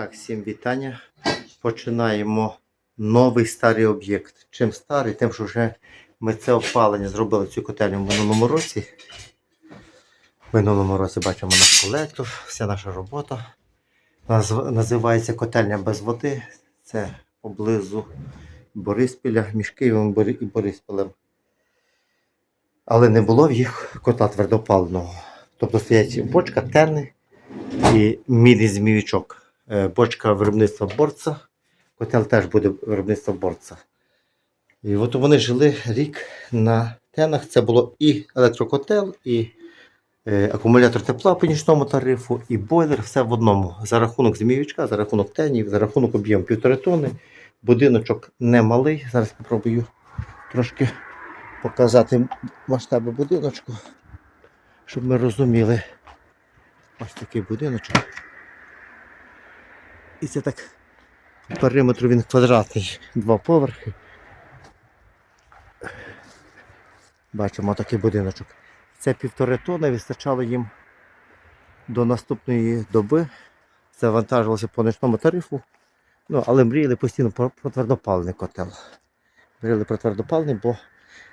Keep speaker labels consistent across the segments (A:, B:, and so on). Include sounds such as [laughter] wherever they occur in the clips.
A: Так, всім вітання. Починаємо новий старий об'єкт. Чим старий, тим, що вже ми це опалення зробили цю котельню в минулому році. В минулому році бачимо наш колектор, вся наша робота. Називається котельня без води. Це поблизу Бориспіля, між Києвом і Бориспілем. Але не було в їх котла твердопаленого. Тобто стоять бочка, терни і мідний зміючок. Е, Бочка виробництва борца. Котел теж буде виробництво борца. І от вони жили рік на тенах. Це було і електрокотел, і е, акумулятор тепла по нічному тарифу, і бойлер, все в одному. За рахунок зміючка, за рахунок тенів, за рахунок об'єму півтори тонни. Будиночок не малий. Зараз спробую трошки показати масштаби будиночку, щоб ми розуміли. Ось такий будиночок. І це так периметру він квадратний, два поверхи. Бачимо такий будиночок. Це півтори тони вистачало їм до наступної доби. Завантажувалося по нічному тарифу. Ну, але мріяли постійно про, про твердопалений котел. Мріяли про твердопалений, бо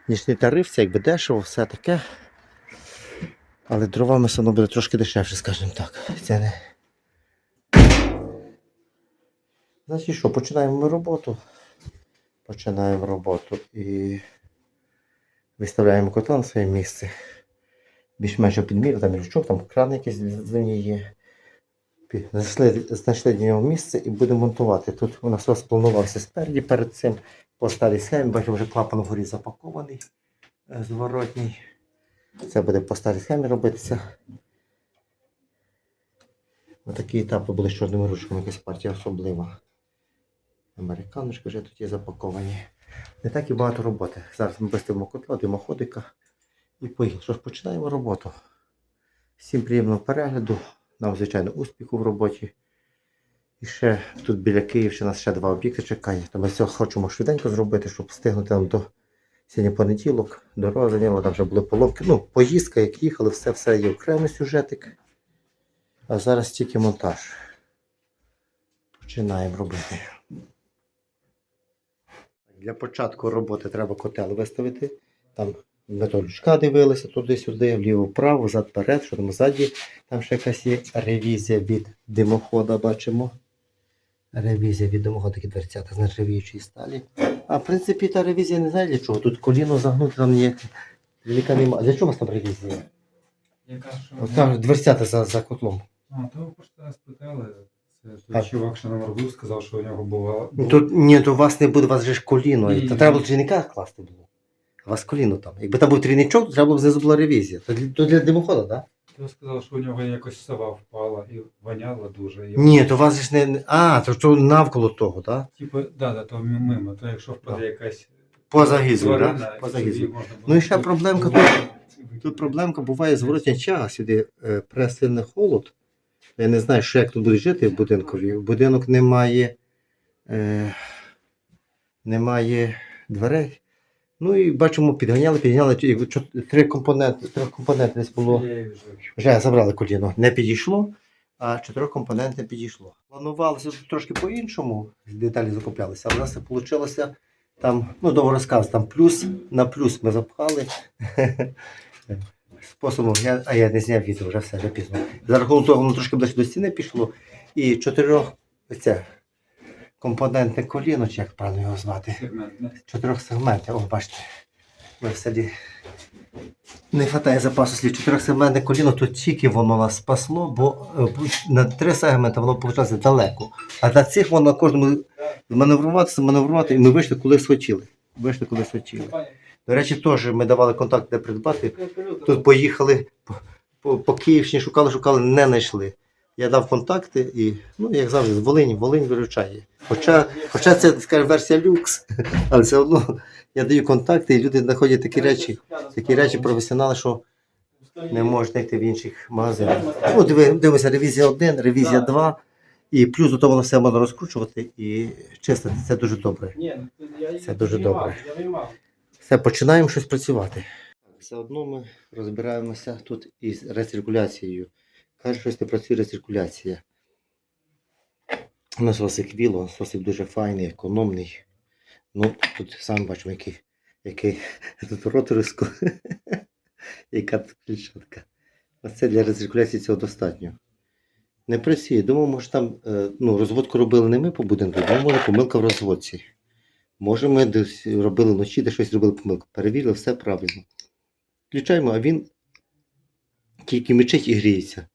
A: нічний тариф це якби дешево, все таке. Але дровами все одно буде трошки дешевше, скажімо так. Це не. Значить що, починаємо ми роботу. Починаємо роботу і виставляємо котла на своє місце. Більш-менш підмір, там річок, там кран якийсь за є. Знайшли, знайшли для нього місце і будемо монтувати. Тут у нас розпланувався спереді перед цим по старій схемі. Бачимо, вже клапан вгорі запакований, е, зворотній. Це буде по старій схемі робитися. Ось такі етапи були з чорними ручками, якась партія особлива. Американочки вже тут є запаковані. Не так і багато роботи. Зараз ми виставимо котла, димоходика і поїхали. Що ж, починаємо роботу. Всім приємного перегляду. Нам, звичайно, успіху в роботі. І ще тут біля Київщини нас ще два об'єкти чекає. То ми все хочемо швиденько зробити, щоб встигнути нам до сьогодні понеділок. Дорога зайняла, там вже були поломки. Ну, поїздка, як їхали, все, все є окремий сюжетик. А зараз тільки монтаж. Починаємо робити. Для початку роботи треба котел виставити. Там методичка дивилися туди-сюди, вліво-вправо, взад-перед, що там ззаді. Там ще якась є ревізія від димохода, бачимо. Ревізія від димохода, такі дверцята з нержавіючої сталі. А в принципі та ревізія не знаю для чого. Тут коліно загнути там ніяк. Велика немає. Для чого у вас там ревізія?
B: Яка що?
A: Там дверцята за, за котлом.
B: А, то ви просто нас питали. Це
A: А-
B: той чувак, що нам робив, сказав, що у нього бувало.
A: Ну, Тут, ні, то у вас не буде, у вас же ж коліно.
B: Ні.
A: Та треба було трійника класти було. У вас коліно там. Якби там був трійничок, то треба було б знизу була ревізія. То для, то для димохода, так? Да?
B: То сказав, що у нього якось сова впала і воняло дуже. І...
A: Ні, то у вас ж не. А, то, то навколо того, так? Да?
B: Типу, да, да, то мимо, то якщо впаде
A: Так.
B: якась
A: Поза гізою,
B: тварина,
A: да? Поза гізою. Ну і ще проблемка
B: тут.
A: Тут проблемка буває зворотня час, сюди е, пресильний холод. Я не знаю, що як тут буде жити в будинкові. Будинок не має, е, немає дверей. Ну і бачимо, підганяли, підганяли три компоненти, трьохкомпонентне десь було.
B: Вже-
A: забрали коліно, не підійшло, а чотирьох чотирикомпонентне підійшло. Планувалося трошки по-іншому, деталі закуплялися, але у нас вийшло там, ну, довго розказ, там плюс на плюс ми запхали. [laughs] Способом, я, а я не зняв відео, вже все вже пізно. За рахунок того, воно трошки ближче до стіни пішло. І чотирьох це компонентне коліно, чи як правильно його звати
B: сегментне.
A: чотирьох сегментів. О, бачите, ми в селі не вистачає запасу слів. Чотирьохсегментне коліно, то тільки воно нас спасло, бо е, на три сегменти воно виходить далеко. А на цих воно на кожному маневрувати, маневрувати, і ми вийшли, коли схотіли. Вийшли, коли схотіли. До речі, теж ми давали контакт, де придбати. Тут поїхали по, по, по Київщині, шукали, шукали, не знайшли. Я дав контакти і, ну, як завжди, з Волині, Волинь виручає. Хоча, хоча це, скажімо, версія люкс, [laughs] але все одно я даю контакти, і люди знаходять такі речі, такі речі професіонали, що не можуть знайти в інших магазинах. Ну, диви, дивися, ревізія 1, ревізія 2, і плюс до того воно все можна розкручувати і чистити. Це дуже добре. Це дуже добре. Все, починаємо щось працювати. Все одно ми розбираємося тут із рециркуляцією. Каже, щось не працює рециркуляція. Насосик віло, насосик дуже файний, економний. Ну, тут самі бачимо, який, який [laughs] тут роториску, [laughs] яка тут клітчатка. Оце для рециркуляції цього достатньо. Не працює. Думаю, може там е, ну, розводку робили не ми по будинку, думаю, може помилка в розводці. Може, ми десь робили вночі, де щось робили помилку. Перевірили, все правильно. Включаємо, а він тільки мечить і гріється,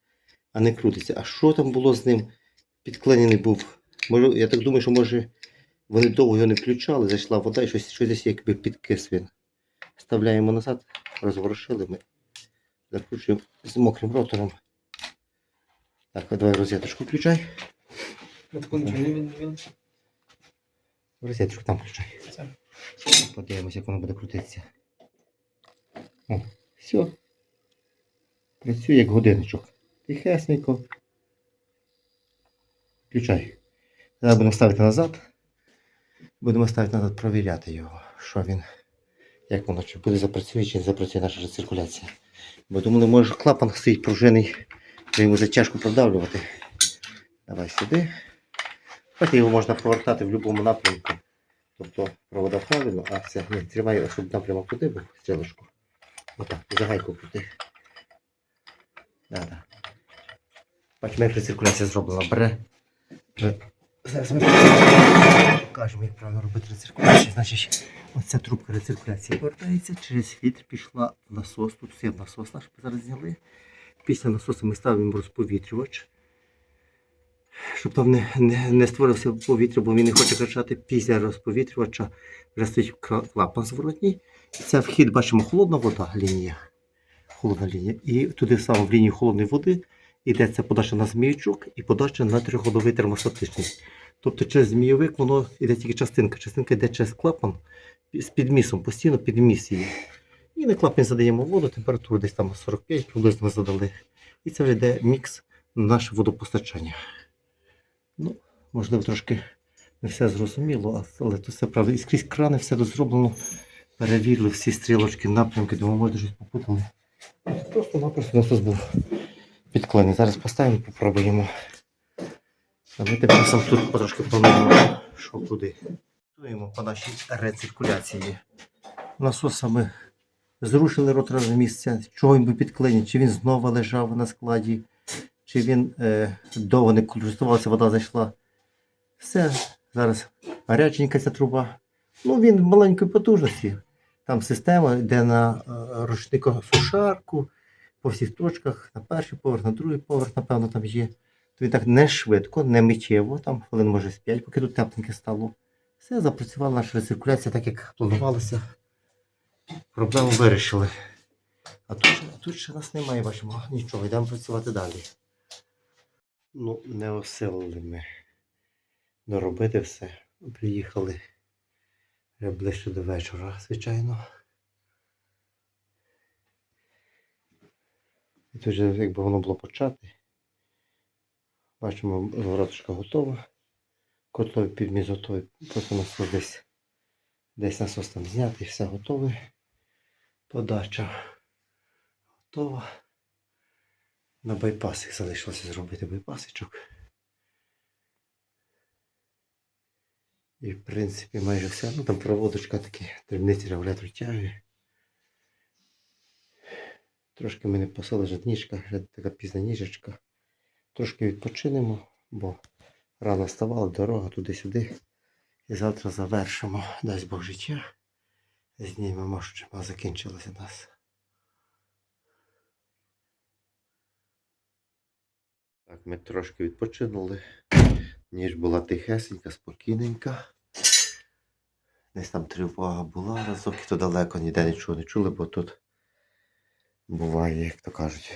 A: а не крутиться. А що там було з ним? Підкленений був. Може, я так думаю, що може вони довго його не включали, зайшла вода і щось, щось десь якби підкис він. Вставляємо назад, розворушили ми. Закручуємо з мокрим ротором. Так, давай розеточку включай.
B: він, він.
A: Розеточку там включай. Подивимося, як воно буде крутитися. О, все. Працює як годинничок. Тихесненько. Включай. Зараз будемо ставити назад. Будемо ставити назад, провіряти його, що він, як воно, чи буде запрацює, чи не запрацює наша рециркуляція. Бо думали, може клапан стоїть пружинний, то йому затяжку продавлювати. Давай сюди. Хоча його можна повертати в будь-якому напрямку. Тобто провода правильно, а це не тримай, щоб напрямок туди був, стрілочку. Отак, за гайку крути. Да, да. Бачимо, як рециркуляція зроблена. Бере. Зараз ми покажемо, як правильно робити рециркуляцію. Значить, оця трубка рециркуляції повертається, через фільтр пішла в насос. Тут все насос наш зараз зняли. Після насосу ми ставимо розповітрювач щоб там не, не, не створився повітря, бо він не хоче качати після розповітрювача. Вже стоїть клапан зворотній. Це вхід, бачимо, холодна вода, лінія. Холодна лінія. І туди саме в лінію холодної води йдеться подача на змійчук і подача на трьохходовий термостатичний. Тобто через змійовик воно йде тільки частинка. Частинка йде через клапан з підмісом, постійно підміс її. І на клапан задаємо воду, температуру десь там 45 приблизно ми задали. І це вже йде мікс на наше водопостачання. Ну, можливо, трошки не все зрозуміло, але то все правда. І скрізь крани все тут зроблено. Перевірили всі стрілочки, напрямки, думаю, може щось попутали. Просто-напросто насос був підклений. Зараз поставимо, попробуємо. А ми тим часом тут потрошки плануємо, що куди. Готуємо по нашій рециркуляції. Насоса ми зрушили ротора з місця. Чого він був підклений? Чи він знову лежав на складі? Чи він е, довго не користувався, вода зайшла. Все, зараз гаряченька ця труба. Ну, він маленької потужності. Там система йде на е, рушникосушарку по всіх точках, на перший поверх, на другий поверх, напевно, там є. Він так не швидко, не миттєво, там хвилин може з 5, поки тут тепленьке стало. Все, запрацювала наша рециркуляція так, як планувалося. Проблему вирішили. А тут, ще- тут ще нас немає, бачимо, нічого, йдемо працювати далі. Ну, не осилили ми доробити все. Приїхали ближче до вечора, звичайно. І тут вже, якби воно було почати. Бачимо, вороточка готова. Котловий підміз готовий. Просто насос десь, десь насос там знятий, все готове. Подача готова. На байпасик залишилося зробити байпасичок. І в принципі майже все. Ну там проводочка такі, дрібниці регулятор тяги. Трошки ми не посили ніжка, така пізна ніжечка. Трошки відпочинемо, бо рано вставали, дорога туди-сюди. І завтра завершимо, дасть Бог життя. Знімемо, що чим закінчилося нас. Так, ми трошки відпочинули. Ніж була тихесенька, спокійненька. Десь там тривога була разок, і то далеко ніде нічого не чули, бо тут буває, як то кажуть.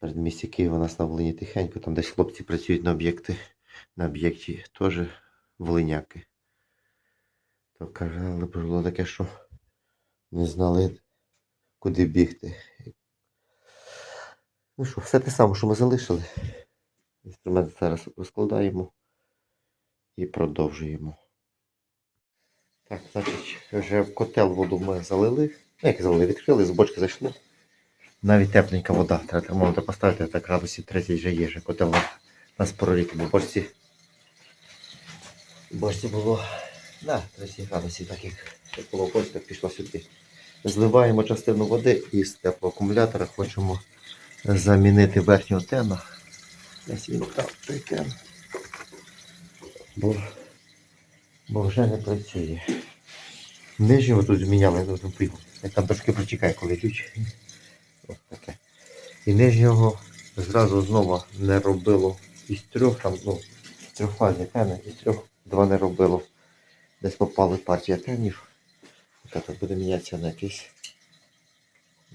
A: Перед місті Києва у нас на Волині тихенько, там десь хлопці працюють на об'єкти, на об'єкті теж волиняки. То казали, було таке, що не знали, куди бігти. Ну що, все те саме, що ми залишили. Інструмент зараз розкладаємо і продовжуємо. Так, значить, вже в котел воду ми залили. Ну, як залили, відкрили, з бочки зайшло. Навіть тепленька вода. Треба термометр поставити, так градусів 30 вже є. Вже котел нас прорік, бо в бочці Бачите, було да, 30 градусів, так як було в Польщі, так пішло сюди. Зливаємо частину води і з теплого акумулятора хочемо замінити верхню антенну. Десь він там той. Бо, бо вже не працює. Нижнього тут зміняли, там, пив. як там трошки протікає, коли ключ. Ось таке. І нижнього зразу знову не робило із трьох, там, ну, трьохфазні тени, із трьох два не робило. Десь попали партія тенів. Тут буде мінятися на якийсь,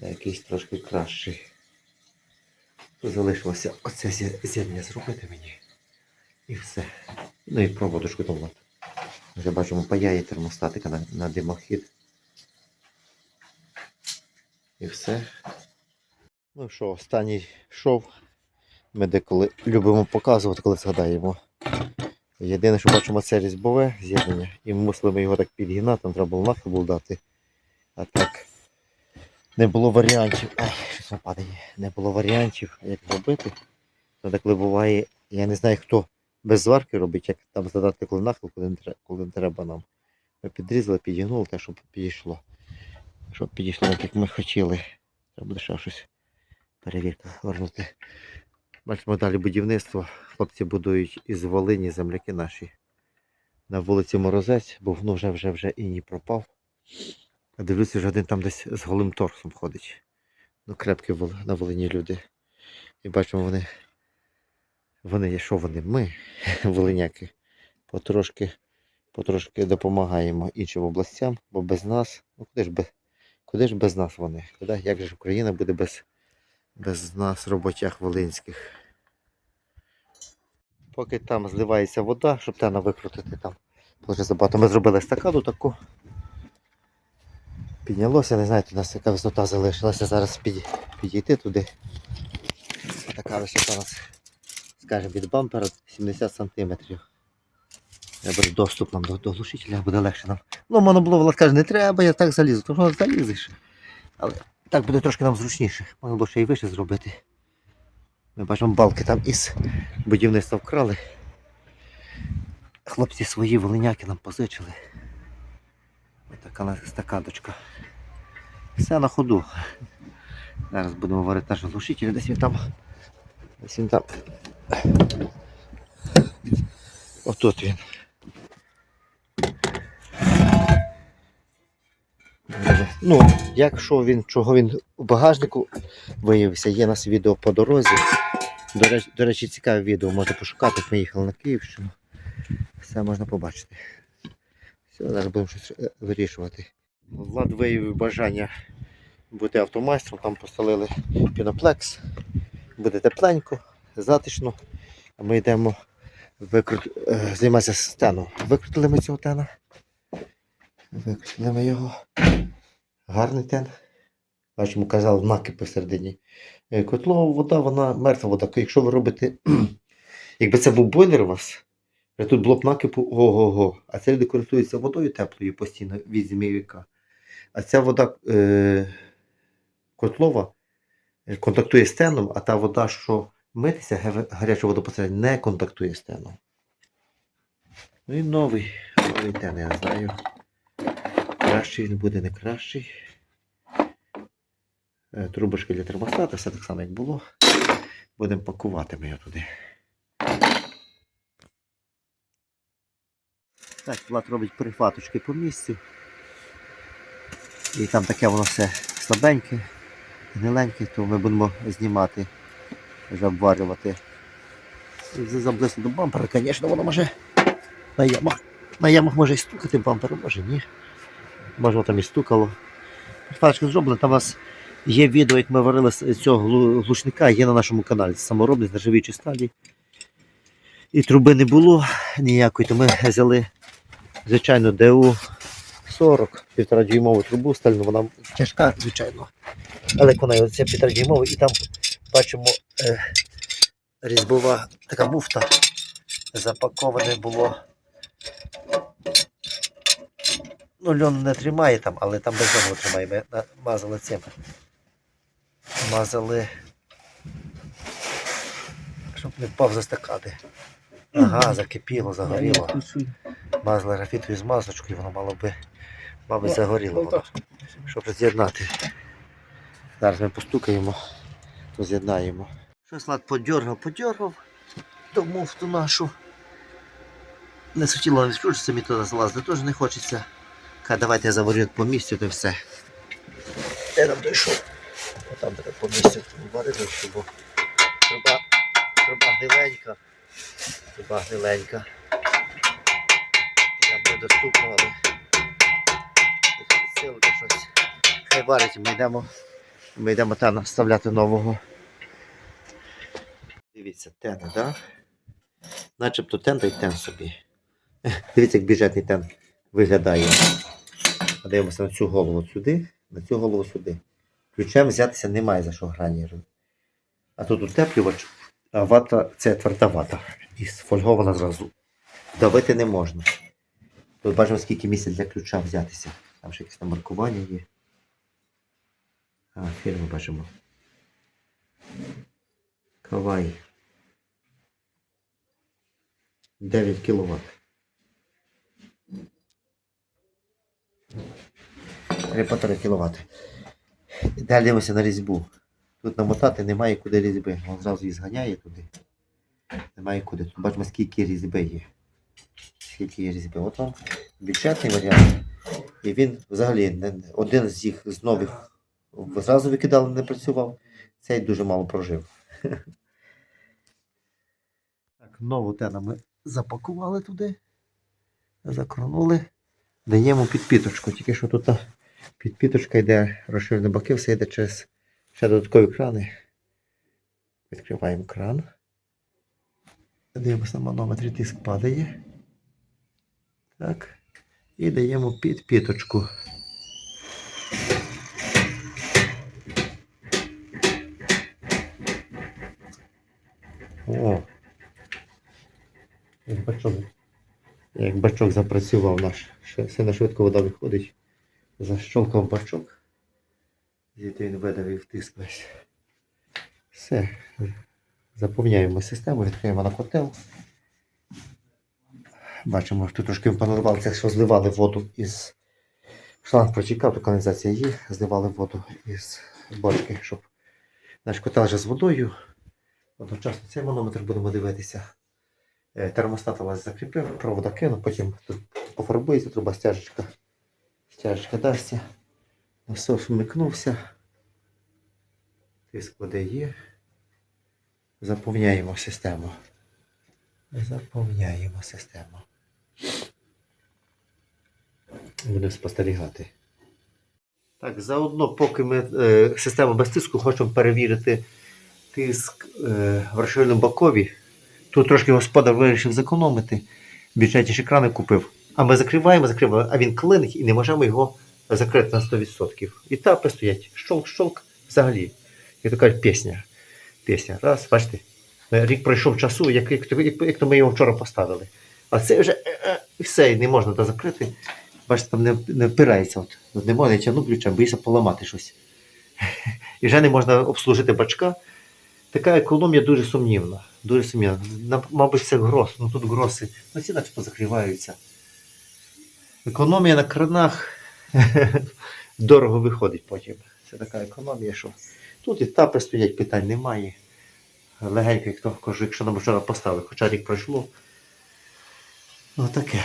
A: на якийсь трошки кращий. Залишилося оце зі- зробити мені. І все. Ну і проводочку там. Вже бачимо паяє термостатика на, на димохід. І все. Ну що, останній шов. Ми деколи любимо показувати, коли згадаємо. Єдине, що бачимо, це різьбове з'єднання. І ми мусили його так підгинати, там треба було нахил дати. А так не було варіантів. Ай, щось воно падає. Не було варіантів, як зробити. То деколи буває, я не знаю, хто без зварки робить, як там задати коли нахил, коли не треба, коли не треба нам. Ми підрізали, підігнули те, щоб підійшло. Щоб підійшло, як ми хотіли. Треба буде ще щось перевірка вернути. Бачимо далі будівництво. Хлопці будують із Волині земляки наші. На вулиці Морозець, бо ну, вже вже вже іній пропав. Дивлюся, вже один там десь з голим торсом ходить. Ну, крепкі на Волині люди. І бачимо, вони. Вони що вони? Ми, [laughs] волиняки, потрошки, потрошки допомагаємо іншим областям, бо без нас, ну куди ж без, куди ж без нас вони? Куди? Як же Україна буде без, без нас, роботяг волинських? Поки там зливається вода, щоб тена викрутити там. Дуже забагато. Ми зробили стакаду таку. Піднялося, не знаю, у нас яка висота залишилася. Зараз під, підійти туди. Така висота у нас, скажімо, від бампера 70 см. Буде доступ нам до, до глушителя, буде легше нам. Ну, вона каже, не треба, я так залізу. То що залізеш. Але так буде трошки нам зручніше. Можна було ще й вище зробити. Ми бачимо балки там із будівництва вкрали. Хлопці свої волиняки нам позичили. Така стакадочка. Все на ходу. Зараз будемо варити наш глушитель, десь він там. Десь він там. Отут він. Ну, якщо він, чого він у багажнику виявився, є у нас відео по дорозі. До речі, до речі, цікаве відео можна пошукати. Ми їхали на Київщину. Все можна побачити. Зараз будемо щось е, вирішувати. Влад виявив бажання бути автомайстром, там постелили піноплекс. Буде тепленько, затишно. А ми йдемо викрут... е, займатися стеном. Викрутили ми цього тена. Викрутили ми його. Гарний тен. Бачимо, казали, накипи всередині. Е, Котлова вода, вона мертва вода. Якщо ви робите, [clears throat] якби це був бойлер у вас, тут було б накипу ого-го. А це люди користуються водою теплою постійно від зимівника. А ця вода е, котлова е, контактує з теном, а та вода, що митися, га- гаряча водопостачання, не контактує з теном. Ну і новий, новий тен, я знаю. Кращий він буде, не кращий. Е, Трубочки для термостата, все так само, як було. Будемо пакувати ми його туди. Так, Влад робить прихваточки по місцю. І там таке воно все слабеньке, гниленьке, то ми будемо знімати, вже обварювати. Вже до бампера, звісно, воно може на ямах. На ямах може і стукати бампер, може ні. Може воно там і стукало. Прихваточка зроблена, там у нас є відео, як ми варили з цього глушника, є на нашому каналі. Саморобний з нержавіючої сталі. І труби не було ніякої, то ми взяли звичайно ДУ 40, півтора дюймову трубу стальну, вона тяжка, звичайно. Але вона це півтора і там бачимо е, різьбова така муфта. Запаковане було. Ну, льон не тримає там, але там без льону тримає. Ми мазали цим. Мазали. Щоб не впав за стакади. Ага, закипіло, загоріло. Мазали графітовою змазочкою, воно мало би, мабуть, загоріло. воно. щоб роз'єднати. Зараз ми постукаємо, роз'єднаємо. Щось лад подьоргав, подьоргав, ту муфту нашу. Не хотіло не включитися, мені туди залазити теж не хочеться. Каже, давайте я заварю як по місцю, то все. Я там дійшов. Отам треба по місцю варити, щоб бо труба, труба гниленька. Труба гниленька. Я буде доступно, але сили щось. Хай варить, ми йдемо. Ми йдемо там вставляти нового. Дивіться, тен, так? Да? Начебто тен та й тен собі. Дивіться, як бюджетний тен виглядає. Дивимося на цю голову сюди, на цю голову сюди. Ключем взятися немає за що грані. А тут утеплювач, вата це тверда вата. І сфольгована зразу. Давити не можна. Тут бачимо, скільки місця для ключа взятися. Там ще якесь маркування є. А, фірму бачимо. Кавай. 9 кВт. Три кВт. Далі дивимося на різьбу. Тут намотати немає куди різьби. Він зразу її зганяє туди. Немає куди. Тут бачимо, скільки різьби є. Скільки є різьби. От вам бюджетний варіант. І він взагалі один з їх з нових зразу викидали, не працював. Цей дуже мало прожив. [laughs] Так, нову тену ми запакували туди, закронули, даємо підпіточку. Тільки що тут підпіточка йде, розширені боки, все йде через ще додаткові крани. Відкриваємо кран. Дивимося на манометрі, тиск падає. Так. І даємо підпіточку. О! Як бачок, як бачок запрацював наш. Ще сильно швидко вода виходить. Защолкав бачок. Звідти він видавив тиск весь. Все. Заповняємо систему, відкриємо на котел. Бачимо, тут трошки понадобалося, що зливали воду із шланг протікав, то каналізація є, зливали воду із бочки, щоб наш котел вже з водою. Одночасно цей манометр будемо дивитися. Е, Термостат у вас закріпив, провода кину, потім тут пофарбується труба стяжечка. Стяжечка дасться. Насос вмикнувся. Тиск води. Заповняємо систему. Заповняємо систему. Будемо спостерігати. Так, заодно, поки ми е, систему без тиску хочемо перевірити тиск е, в розширеному бокові. Тут трошки господар вирішив зекономити. Бюджетніші крани купив. А ми закриваємо, закриваємо, а він клинить і не можемо його закрити на 100%. І тапи стоять. Щолк-щолк взагалі. Як то кажуть, пісня. Пісня. Раз, бачите. Рік пройшов часу, як, як, як, як то ми його вчора поставили. А це вже е, е, і все, і не можна закрити. Бачите, там не, не впирається. От. От Не можна я тягну ключем, боюся поламати щось. [laughs] І вже не можна обслужити бачка. Така економія дуже сумнівна. Дуже сумнівна. На- Мабуть, це гроз. Ну тут гроси. Ну ці начебто закриваються. Економія на кранах [laughs] дорого виходить потім. Це така економія, що тут і тапи стоять, питань немає. Легенько, як то кажу, якщо нам вчора поставили, хоча рік пройшло. Ну таке.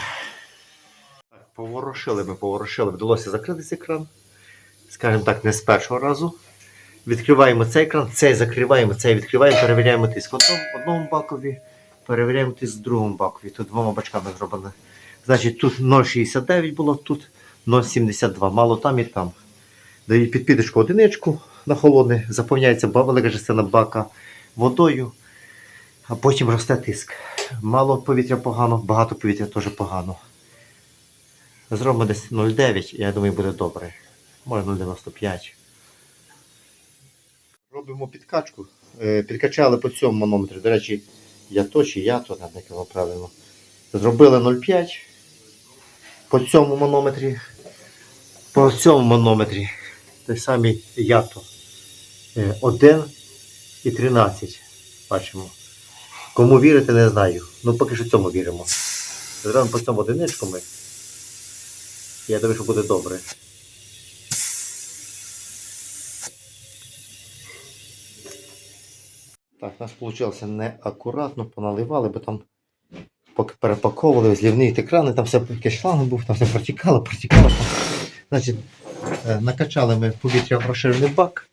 A: Так, поворошили ми, поворошили. Вдалося закрити цей кран. Скажімо так, не з першого разу. Відкриваємо цей кран, цей закриваємо, цей відкриваємо, перевіряємо тиск в одному, бакові, перевіряємо тиск в другому бакові. Тут двома бачками зроблено. Значить, тут 0,69 було, тут 0,72. Мало там і там. Дають підпіточку одиничку на холодне, заповняється велика частина бака водою, а потім росте тиск. Мало повітря погано, багато повітря теж погано. Зробимо десь 0,9, я думаю, буде добре. Може 0,95. Робимо підкачку. Е, Підкачали по цьому манометрі. До речі, я то чи я то, не правильно. Зробили 0,5 по цьому манометрі. По цьому манометрі. Той самий ято. Е, 1 і 13. Бачимо. Кому вірити, не знаю. Ну поки що цьому віримо. Зробимо по цьому одиничками. Я думаю, що буде добре. Так, у нас вийшло неакуратно, поналивали, бо там поки перепаковували, злівні екрани, там все якийсь шланг був, там все протікало, протікало. Значить, е, накачали ми повітря розширений бак,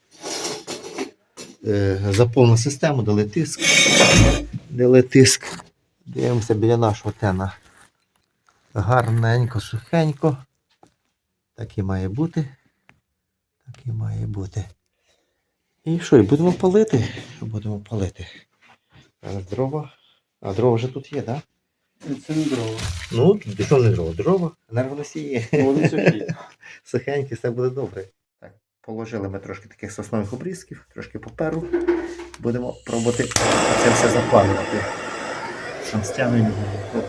A: е, заповнили систему, дали тиск, дали тиск. Дивимося біля нашого тена. Гарненько, сухенько. Так і має бути. Так і має бути. І що, і будемо палити? Будемо палити? Дрова. А дрова вже тут є, так? Да?
B: Це не дрова.
A: Ну, де що не дрова? Дрова, енергоносії.
B: Вони сухі. [laughs]
A: Сухенькі, все буде добре. Так, положили ми трошки таких соснових обрізків, трошки паперу. Будемо пробувати це все запалювати. Там стягнення,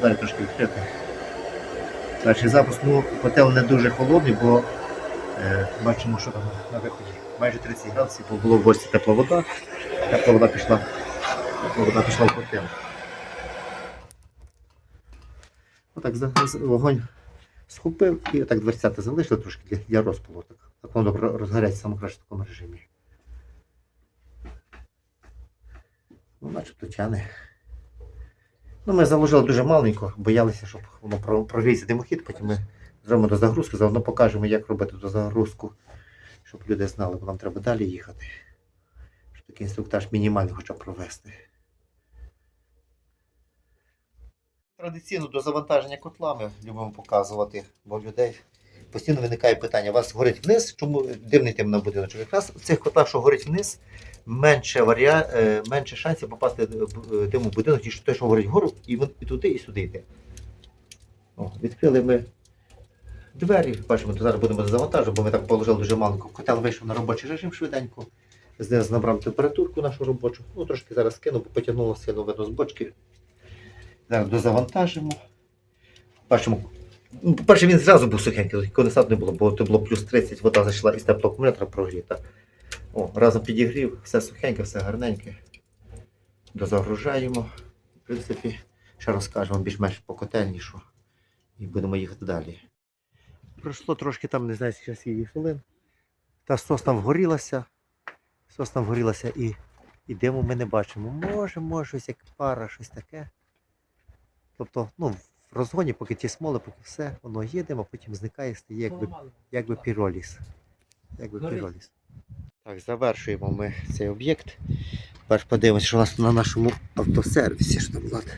A: далі трошки відкрити. Перший запуск, ну, котел не дуже холодний, бо е, бачимо, що там на виході майже 30 градусів, бо було в гості тепла вода. Тепла вода пішла, тепла вода пішла в котел. Отак вогонь схопив і так дверцята залишили трошки для, для розпалу. Так, так воно розгоряється саме краще в такому режимі. Ну, начебто тяне. Ну, ми заложили дуже маленько, боялися, щоб воно про- прогріється димохід, потім ми зробимо до загрузки, заодно покажемо, як робити до загрузку, щоб люди знали, бо нам треба далі їхати. Щоб такий інструктаж мінімальний хоча б провести. Традиційно до завантаження котла ми любимо показувати, бо людей постійно виникає питання: у вас горить вниз, чому димний тим на будиночок? Якраз в цих котлах, що горить вниз, менше, варіа... е, менше шансів попасти е, е, диму в будинок, ніж те, що горить вгору, і, і туди, і сюди йде. О, відкрили ми двері, бачимо, то зараз будемо завантажувати, бо ми так положили дуже маленько. Котел вийшов на робочий режим швиденько. Знизу набрав температурку нашу робочу. Ну, трошки зараз кину, бо потягнуло сильно видно з бочки. Зараз дозавантажимо. Бачимо. Ну, по-перше, він зразу був сухенький, конденсат не було, бо це було плюс 30, вода зайшла із теплого акумулятора прогріта. О, разом підігрів, все сухеньке, все гарненьке. Дозагружаємо. В принципі, ще розкажемо більш-менш по котельнішу. І будемо їхати далі. Пройшло трошки там, не знаю, зараз її хвилин. Та сосна вгорілася. Сосна вгорілася і, і диму ми не бачимо. Може, може, щось як пара, щось таке. Тобто, ну, в розгоні, поки ті смоли, поки все, воно їде, а потім зникає, стає якби, якби піроліс. Якби піроліс. Так, завершуємо ми цей об'єкт. Перш подивимося, що у нас на нашому автосервісі, що там Влад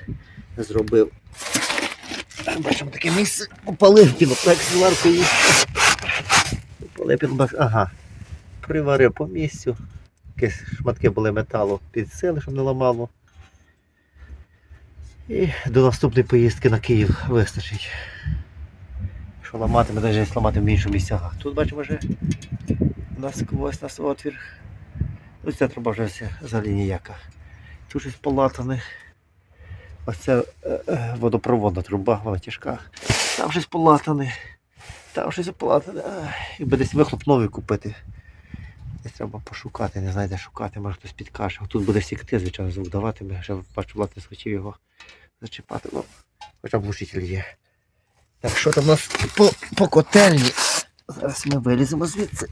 A: зробив. Бачимо таке місце. Опалив піноплек з варкою. Опалив піноплек. Ага. Приварив по місцю. Якісь шматки були металу підсили, щоб не ламало. І до наступної поїздки на Київ вистачить. Якщо ламати, ми навіть ламати в іншому місцях. Тут бачимо вже насквозь нас отвір. Ось ця труба вже взагалі ніяка. Тут щось полатане. Ось це е, е, водопроводна труба, вона тяжка. Там щось полатане. Там щось полатане. Якби десь вихлоп новий купити. Десь треба пошукати, не знаю, де шукати, може хтось підкаже. Тут буде сікти, звичайно, звук давати. Ми вже бачу, Влад не схотів його зачіпати. Ну, хоча б глушитель є. Так, що там у нас по, по котельні? Зараз ми виліземо звідси.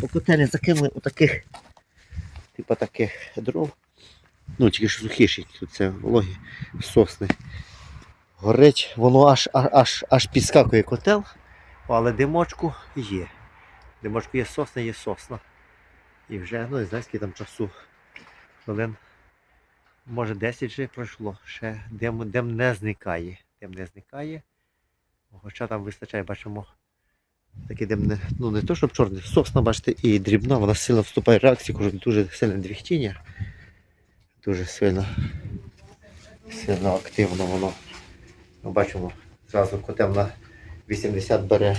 A: По котельні закинули отаких, типу таких дров. Ну, тільки що сухіші, тут це вологі сосни. Горить, воно аж, аж, аж, аж підскакує котел, але димочку є. Димочку є сосна, є сосна. І вже, ну не знаю, скільки там часу. Хвилин. Може 10 вже пройшло. Ще дим, дим не зникає. Дим не зникає. Хоча там вистачає, бачимо. Такий дим не, ну не то, щоб чорний, сосна, бачите, і дрібна, вона сильно вступає в реакцію, кажу, дуже сильне двіхтіння. Дуже сильно, сильно активно воно. Ми бачимо, зразу котел на 80 бере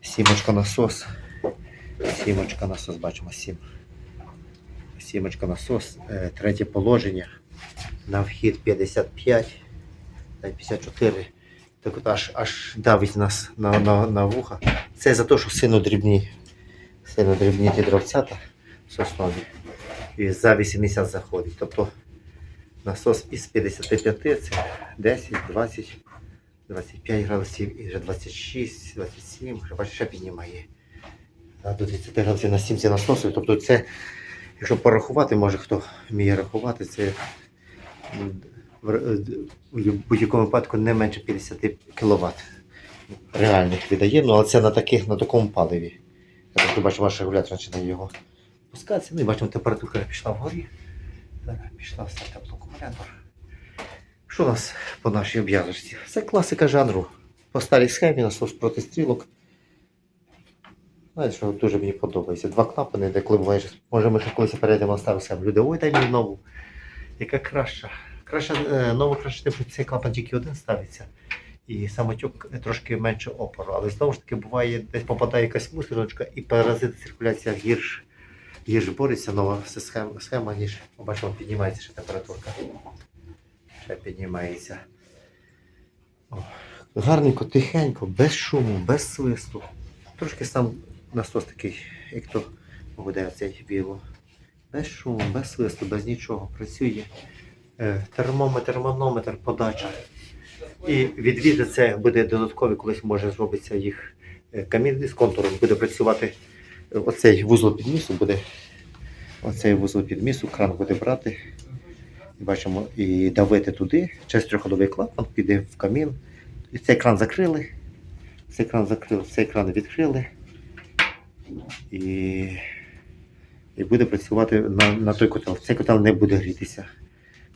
A: сімочка насос. Сімочка насос, бачимо, сім. Сімочка насос, е, третє положення. На вхід 55, та 54. Так от аж, аж давить нас на, на, на вуха. Це за те, що сильно дрібні, сильно дрібні ті дровцята соснові. І за 80 заходить. Тобто Насос із 55, це 10, 20, 25 градусів і вже 26, 27, вже бачиш, ще піднімає. До 30 градусів на 70 насосів. Тобто це, якщо порахувати, може хто вміє рахувати, це р- в будь-якому випадку не менше 50 кВт реальних видає, ну але це на таких, на такому паливі. Я так бачу, ваш регулятор починає його пускатися. Ну і бачимо, температура пішла вгорі. Зараз пішла все теплоакумулятор. Що у нас по нашій обв'язочці? Це класика жанру. По старій схемі насос проти стрілок. Знаєте, що дуже мені подобається. Два клапани, де коли буває, може ми ще колись перейдемо на стару схему. Люди, ой, дай мені нову. Яка краща. Краща, е, нова краще, що цей клапан тільки один ставиться. І самотюк трошки менше опору. Але знову ж таки буває, десь попадає якась мусорочка і паразит циркуляція гірш, гірш бореться, нова схема, схема ніж побачимо, піднімається ще температурка. Ще піднімається. О, гарненько, тихенько, без шуму, без свисту. Трошки сам насос такий, як то буде цей біло. Без шуму, без свисту, без нічого. Працює. Е, Термометр, манометр, подача. І відвіди це буде додаткові, колись може зробиться їх е, камін з контуром, буде працювати оцей вузол підмісу, буде оцей вузол підмісу, кран буде брати. Бачимо, і давити туди, через трьохходовий клапан, піде в камін. І цей кран закрили, цей кран закрили, цей кран відкрили. І, і буде працювати на, на той котел. Цей котел не буде грітися.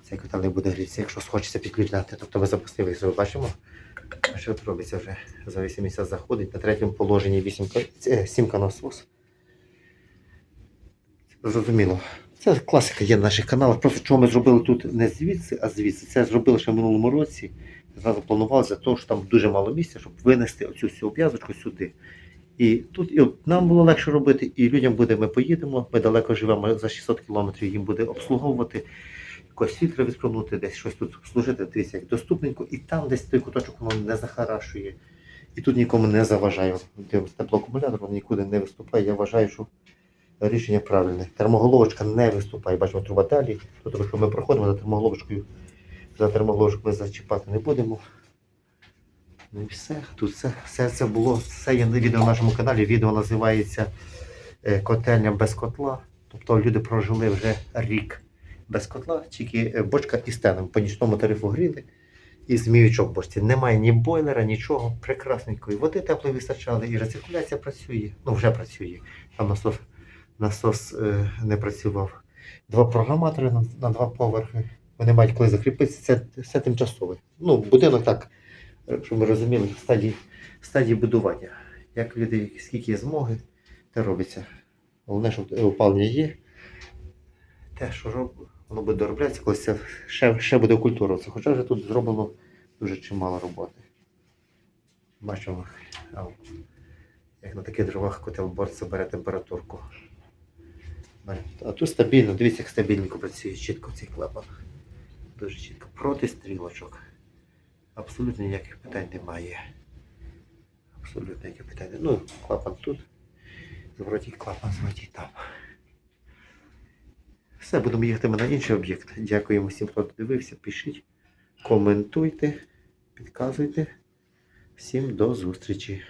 A: Цей котел не буде грітися, якщо хочеться підключати. Тобто ми запустили, ви бачимо, що робиться вже за 8 місяців заходить. На третьому положенні 8, е, 7 насос. Зрозуміло. Це класика є на наших каналах. Просто чого ми зробили тут не звідси, а звідси. Це зробили ще в минулому році. Зразу планували за того, що там дуже мало місця, щоб винести оцю всю обв'язочку сюди. І тут і нам було легше робити, і людям буде, ми поїдемо, ми далеко живемо за 600 кілометрів, їм буде обслуговувати, якось фільтри відкронути, десь щось тут служити, дивіться, як доступненько, і там десь той куточок воно не захарашує. І тут нікому не заважає. Дивимось, теплоакумулятор він нікуди не виступає. Я вважаю, що рішення правильне. Термоголовочка не виступає. Бачимо труба далі. Якщо ми проходимо за термоголовочкою, за термоголовочку ми зачіпати не будемо. Ну і все. Тут все, все це було. Це є відео на нашому каналі. Відео називається е, Котельня без котла. Тобто люди прожили вже рік без котла, тільки е, бочка із теном. По нічному тарифу гріли і зміючок в бочці. Немає ні бойлера, нічого. Прекрасненької води теплої вистачали, і рециркуляція працює. Ну вже працює. Там насос, насос е, не працював. Два програматори на, на два поверхи. Вони мають коли закріпитися. Це все тимчасове. Ну, будинок так, щоб ми розуміли, в стадії, в стадії будування. Як люди, скільки є змоги, те робиться. Головне, щоб опалення є. Те, що роб... воно буде дороблятися, коли це ще, ще буде окультуруватися. Хоча вже тут зроблено дуже чимало роботи. Бачимо, як на таких дровах котел борця бере температурку. А тут стабільно, дивіться, як стабільненько працює чітко цей клапан. Дуже чітко. Проти стрілочок. Абсолютно ніяких питань немає. Абсолютно ніяких питань. Ну, клапан тут. Звороті, клапан, звороті, там. Все, будемо їхати ми на інший об'єкт. Дякуємо всім, хто дивився. Пишіть, коментуйте, підказуйте. Всім до зустрічі.